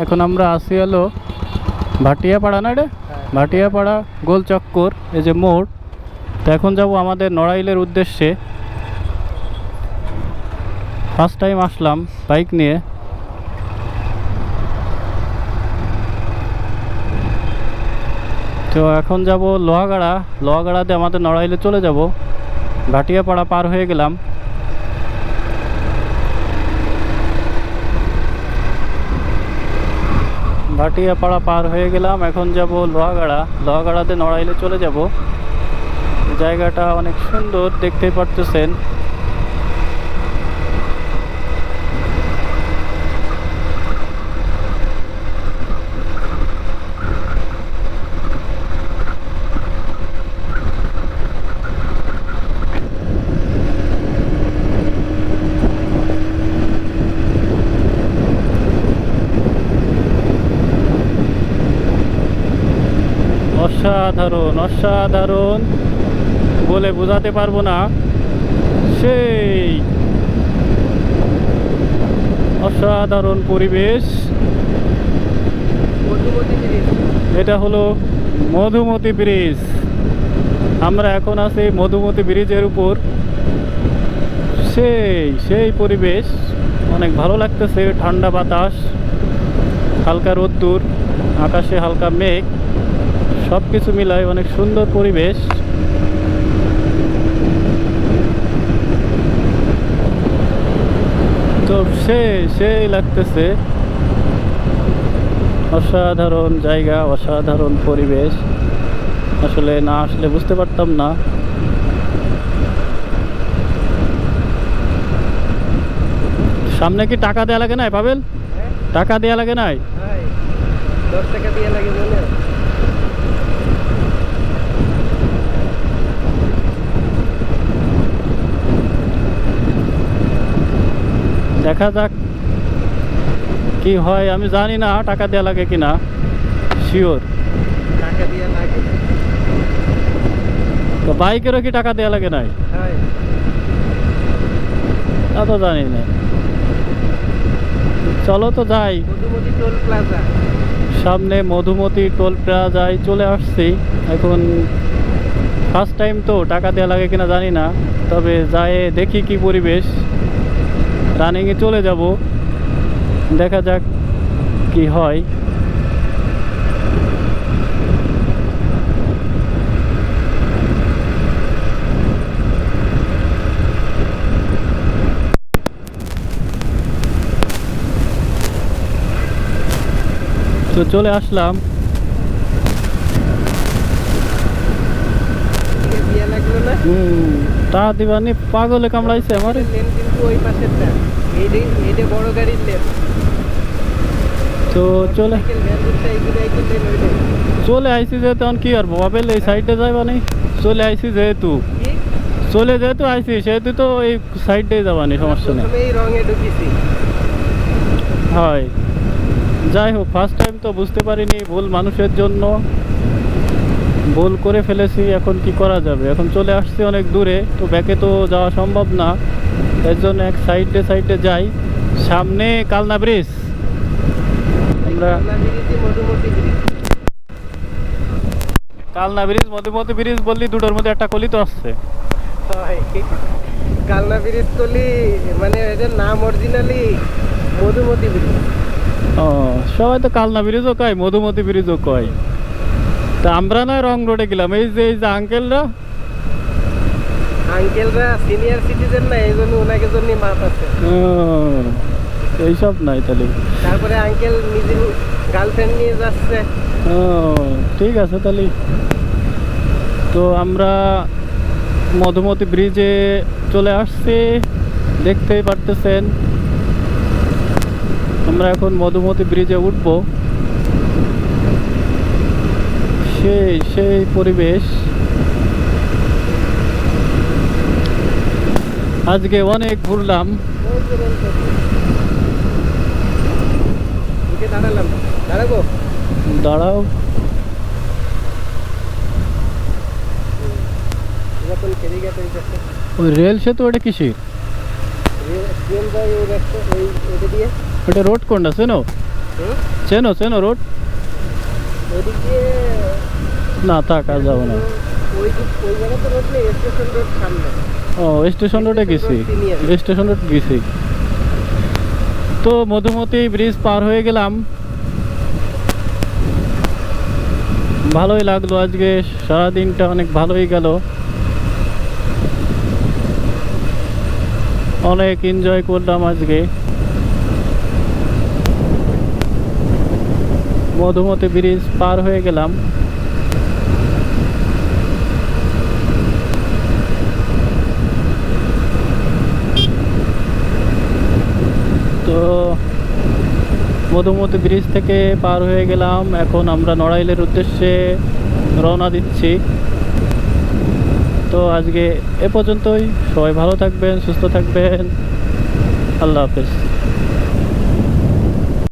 এখন আমরা আসি হলো ভাটিয়াপাড়া না রে ভাটিয়াপাড়া গোল চক্কর এই যে মোড়। তো এখন যাব আমাদের নড়াইলের উদ্দেশ্যে। ফার্স্ট টাইম আসলাম বাইক নিয়ে। তো এখন যাব লোহাগাড়া। লোহাগাড়াতে আমাদের নড়াইলে চলে যাব। ভাটিয়াপাড়া পার হয়ে গেলাম। ভাটিয়াপাড়া পার হয়ে গেলাম, এখন যাব লোহাগাড়া। লোহাগাড়াতে নড়াইলে চলে যাব। জায়গাটা অনেক সুন্দর দেখতে পারতেছেন। অসাধারণ অসাধারণ। বলে বোঝাতে পারব না। সেই অসাধারণ পরিবেশ। এটা হলো মধুমতি ব্রিজ। আমরা এখন আছি মধুমতি ব্রিজের উপর। সেই সেই পরিবেশ। অনেক ভালো লাগতেছে ঠান্ডা বাতাস, হালকা রোদ্দুর, আকাশে হালকা মেঘ। সব কিছু মিলায় অনেক সুন্দর পরিবেশ। তো সে সেই লাগতেছে। অসাধারণ জায়গা, অসাধারণ পরিবেশ। আসলে না আসলে বুঝতে পারতাম না। সামনে কি টাকা দেওয়া লাগে নাই, পাবেল? টাকা দেওয়া লাগে নাই? দশ টাকা লাগে মনে দেখা যাক কি হয়। আমি জানি না টাকা দেওয়া লাগে কিনা। শিওর টাকা দিয়ে লাগে? তো বাইকেরও কি টাকা দেওয়া লাগে নাই? তা তো জানি না। চলো তো যাই। সামনে মধুমতি টোল প্লাজায় চলে আসছি। এখন ফার্স্ট টাইম তো টাকা দেওয়া লাগে কিনা জানি না। তবে যায় দেখি কি পরিবেশ। রানিংয়ে চলে যাব। দেখা যাক কি হয়। তো চলে আসলাম। হুম। তা দিবানি পাগলে কামড়াইছে আমার। লেন কিন্তু ওই পাশেরটা এইটা এইটা বড় গাড়ির লেন। তো চলে। চলে আইসি যেহেতু এখন কি আর বাবেল এই সাইডে যাইবা নি চলে আইসি যেহেতু। চলে যেহেতু আইসি সেহেতু তো এই সাইডে যাবানি সমস্যা নেই। হয়। যাই হোক ফার্স্ট টাইম তো বুঝতে পারিনি ভুল মানুষের জন্য। ভুল করে ফেলেছি এখন কি করা যাবে? এখন চলে আসছি অনেক দূরে তো ব্যাকে তো যাওয়া সম্ভব না। এর জন্য এক সাইডে সাইডে যাই। সামনে কালনা ব্রিজ আমরা কালনা ব্রিজ মধুমতি ব্রিজ বললি দুটোর মধ্যে একটা কলি তো আসছে। কালনা ব্রিজ করলি মানে এটার নাম অরিজিনালি মধুমতি ব্রিজ ও সবাই তো কালনা ব্রিজও কয় মধুমতি ব্রিজও কয়। তা আমরা না রং রোডে গেলাম। এই যে এই যে আঙ্কেলরা আঙ্কেলরা সিনিয়র সিটিজেন না এই জন্য ওনাকে জন্য মাপ আছে। এইসব নাই তাহলে। তারপরে আঙ্কেল নিজের গার্লফ্রেন্ড নিয়ে যাচ্ছে। ও ঠিক আছে তাহলে। তো আমরা মধুমতি ব্রিজে চলে আসছি। দেখতেই পারতেছেন। আমরা এখন মধুমতি ব্রিজে উঠব। সেই সেই পরিবেশ। আজকে অনেক ঘুরলাম। উঠে দাঁড়ালাম। দাঁড়াবো? দাঁড়াও। যখন ফেরিঘাট ওই পাশে ওই রেল সেতু ওটা কিসের? ট্রেন যায় ওই রাস্তা ওই ওটা দিয়ে। ওটা রোড কোনটা? শোনো হুম? চেনো চেনো রোড? ওইদিক না থাক আর যাব না। ওই ওই জায়গা তো স্টেশন রোড সামনে। ও স্টেশন রোডে গেছি। স্টেশন রোড গেছি। তো মধুমতি ব্রিজ পার হয়ে গেলাম। ভালোই লাগল আজকে সারাদিনটা অনেক ভালোই গেল। অনেক এনজয় করলাম আজকে। মধুমতি ব্রিজ পার হয়ে গেলাম। তো মধুমতি ব্রিজ থেকে পার হয়ে গেলাম। এখন আমরা নড়াইলের উদ্দেশ্যে রওনা দিচ্ছি। তো আজকে এ পর্যন্তই। সবাই ভালো থাকবেন, সুস্থ থাকবেন। আল্লাহ হাফেজ।